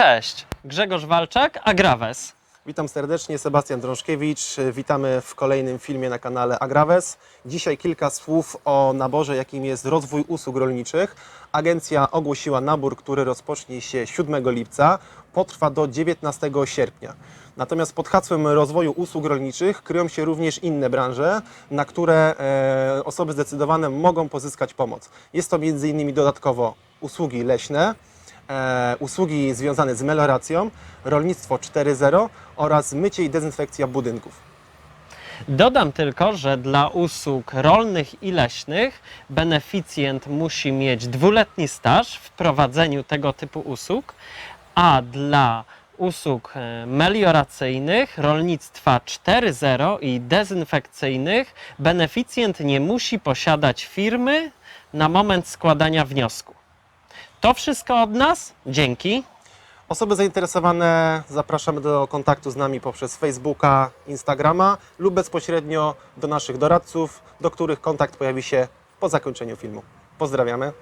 Cześć, Grzegorz Walczak, Agraves. Witam serdecznie, Sebastian Drążkiewicz. Witamy w kolejnym filmie na kanale Agraves. Dzisiaj kilka słów o naborze, jakim jest rozwój usług rolniczych. Agencja ogłosiła nabór, który rozpocznie się 7 lipca, potrwa do 19 sierpnia. Natomiast pod hasłem rozwoju usług rolniczych kryją się również inne branże, na które e, osoby zdecydowane mogą pozyskać pomoc. Jest to m.in. dodatkowo usługi leśne, usługi związane z melioracją, rolnictwo 4.0 oraz mycie i dezynfekcja budynków. Dodam tylko, że dla usług rolnych i leśnych beneficjent musi mieć dwuletni staż w prowadzeniu tego typu usług, a dla usług e, melioracyjnych, rolnictwa 4.0 i dezynfekcyjnych beneficjent nie musi posiadać firmy na moment składania wniosku. To wszystko od nas. Dzięki. Osoby zainteresowane zapraszamy do kontaktu z nami poprzez Facebooka, Instagrama lub bezpośrednio do naszych doradców, do których kontakt pojawi się po zakończeniu filmu. Pozdrawiamy.